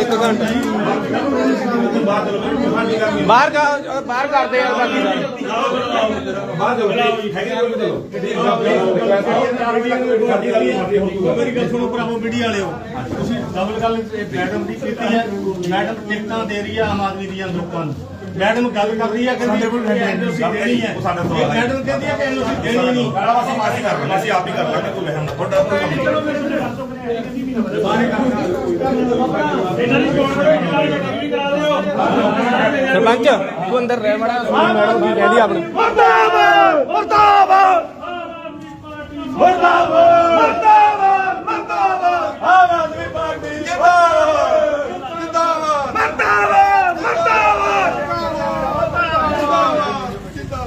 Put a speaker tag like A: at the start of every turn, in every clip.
A: ਇੱਕ ਘੰਟਾ ਬਾਹਰ ਜਾ, ਬਾਹਰ ਕਰਦੇ ਯਾਰ ਬਾਕੀ। ਸਾਰੇ
B: ਮੇਰੀ ਗੱਲ ਸੁਣੋ ਭਰਾਵੋ ਮੀਡੀਆ ਵਾਲਿਓ। ਤੁਸੀਂ ਡਬਲ ਗੱਲ ਇਹ ਮੈਡਮ ਦੀ ਕੀਤੀ ਹੈ। ਮੈਡਮ ਟਿਕਟਾਂ ਦੇ ਰਹੀ ਹੈ ਆਮ ਆਦਮੀ ਦੀਆਂ ਲੋਕਾਂ ਨੂੰ। ਮੈਡਮ ਗੱਲ ਕਰ ਰਹੀ ਹੈ ਕਿ ਸਾਡੇ ਕੋਲ ਐਨਓਸੀ ਦੇਣੀ ਹੈ ਮੈਡਮ ਕਹਿੰਦੀ ਹੈ ਕਿ ਐਨਓਸੀ ਦੇਣੀ ਨਹੀਂ।
C: ਅਸੀਂ ਮਾਸੀ ਕਰ ਲਾਂਗੇ ਅਸੀਂ ਆਪ ਹੀ ਕਰ ਲਾਂਗੇ ਤੂੰ ਵਹਿਮ ਨਾ ਤੁਹਾਡਾ ਕੋਈ ਕੰਮ ਨਹੀਂ।
A: ਸਰਪੰਚ ਤੂੰ ਅੰਦਰ ਰਹਿ ਮੜਾ ਮੈਡਮ ਕੀ ਕਹਿੰਦੀ ਆਪਣੀ।
B: ਮਰਦਾਬਾਦ ਮਰਦਾਬਾਦ। ਮਰਦਾਬਾਦ ਮਰਦਾਬਾਦ ਆਮ ਆਦਮੀ ਪਾਰਟੀ ਜਿੰਦਾਬਾਦ ਜਿੰਦਾਬਾਦ ਮਰਦਾਬਾਦ ਮਰਦਾਬਾਦ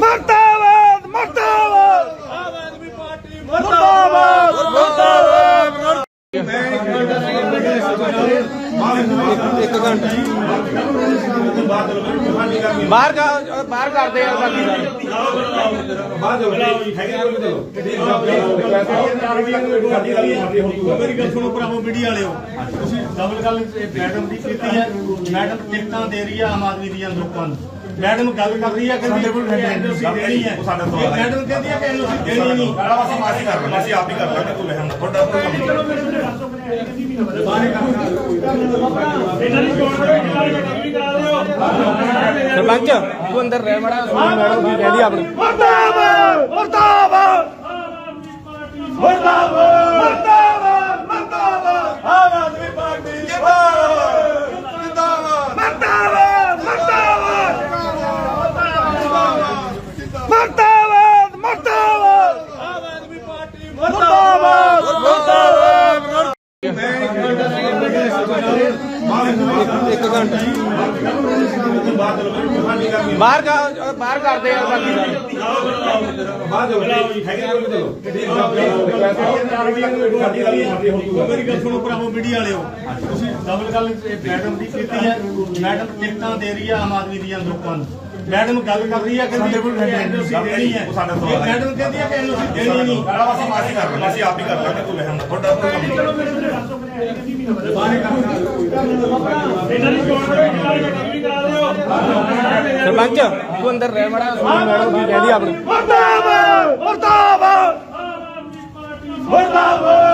B: ਮਰਦਾਬਾਦ ਮਰਦਾਬਾਦ ਆਮ ਆਦਮੀ ਪਾਰਟੀ ਮਰਦਾਬਾਦ ਮਰਦਾਬਾਦ
A: ਇੱਕ ਘੰਟਾ ਬਾਹਰ ਜਾ ਬਾਹਰ ਕਰਦੇ ਯਾਰ ਬਾਕੀ ਸਾਰੇ।
B: ਮੇਰੀ ਗੱਲ ਸੁਣੋ ਭਰਾਵੋ ਮੀਡੀਆ ਵਾਲਿਓ। ਤੁਸੀਂ ਡਬਲ ਗੱਲ ਮੈਡਮ ਦੀ ਕੀਤੀ ਹੈ। ਮੈਡਮ ਟਿਕਟਾਂ ਦੇ ਰਹੀ ਹੈ ਆਮ ਆਦਮੀ ਦੀਆਂ ਲੋਕਾਂ ਨੂੰ। ਮੈਡਮ ਗੱਲ ਕਰ ਰਹੀ ਹੈ ਕਿ ਸਾਡੇ ਕੋਲ ਐਨਓਸੀ ਦੇਣੀ ਹੈ। ਮੈਡਮ ਕਹਿੰਦੀ ਹੈ ਕਿ ਐਨਓਸੀ ਦੇਣੀ ਨਹੀਂ।
C: ਅਸੀਂ ਆਪ ਹੀ ਕਰ ਲਾਂਗੇ ਤੂੰ ਵਹਿਮ ਨਾ ਤੁਹਾਡਾ
A: ਸਰਪੰਚ ਤੂੰ ਅੰਦਰ ਰਹਿ ਮੜਾ ਮੈਡਮ ਕੀ ਕਹਿੰਦੀ ਆਪਣੀ?
B: ਮਰਦਾਬਾਦ ਮਰਦਾਬਾਦ ਮਰਦਾਬਾਦ ਮਰਦਾਬਾਦ ਆਮ ਆਦਮੀ ਪਾਰਟੀ ਜਿੰਦਾਬਾਦ ਜਿੰਦਾਬਾਦ ਮਰਦਾਬਾਦ ਮਰਦਾਬਾਦ ਮਰਦਾਬਾਦ ਮਰਦਾਬਾਦ ਆਮ ਆਦਮੀ ਪਾਰਟੀ ਮਰਦਾਬਾਦ ਮਰਦਾਬਾਦ
A: ਇੱਕ ਘੰਟਾ ਬਾਹਰ ਜਾ, ਬਾਹਰ ਕਰਦੇ ਯਾਰ ਬਾਕੀ। ਸਾਰੇ
B: ਮੇਰੀ ਗੱਲ ਸੁਣੋ ਭਰਾਵੋ ਮੀਡੀਆ ਵਾਲਿਓ। ਤੁਸੀਂ ਡਬਲ ਗੱਲ ਮੈਡਮ ਦੀ ਕੀਤੀ ਹੈ। ਮੈਡਮ ਟਿਕਟਾਂ ਦੇ ਰਹੀ ਹੈ ਆਮ ਆਦਮੀ ਦੀਆਂ ਲੋਕਾਂ ਨੂੰ। ਮੈਡਮ ਗੱਲ ਕਰ ਰਹੀ ਹੈ ਕਿ ਸਾਡੇ ਕੋਲ ਐਨਓਸੀ ਦੇਣੀ ਹੈ ਮੈਡਮ ਕਹਿੰਦੀ ਹੈ ਕਿ ਐਨਓਸੀ ਦੇਣੀ ਨਹੀਂ।
C: ਅਸੀਂ ਮਾਸੀ ਕਰ ਲਾਂਗੇ ਅਸੀਂ ਆਪ ਹੀ ਕਰ ਲਾਂਗੇ ਤੂੰ ਵਹਿਮ ਨਾ ਤੁਹਾਡਾ ਕੋਈ ਕੰਮ ਨਹੀਂ
A: ਸਰਪੰਚ ਤੂੰ ਅੰਦਰ ਰਹਿ ਮੜਾ ਮੈਡਮ ਕੀ ਕਹਿੰਦੀ ਆਪਣੀ।
B: ਮਰਦਾਬਾਦ ਮਰਦਾਬਾਦ। ਮਰਦਾਬਾਦ।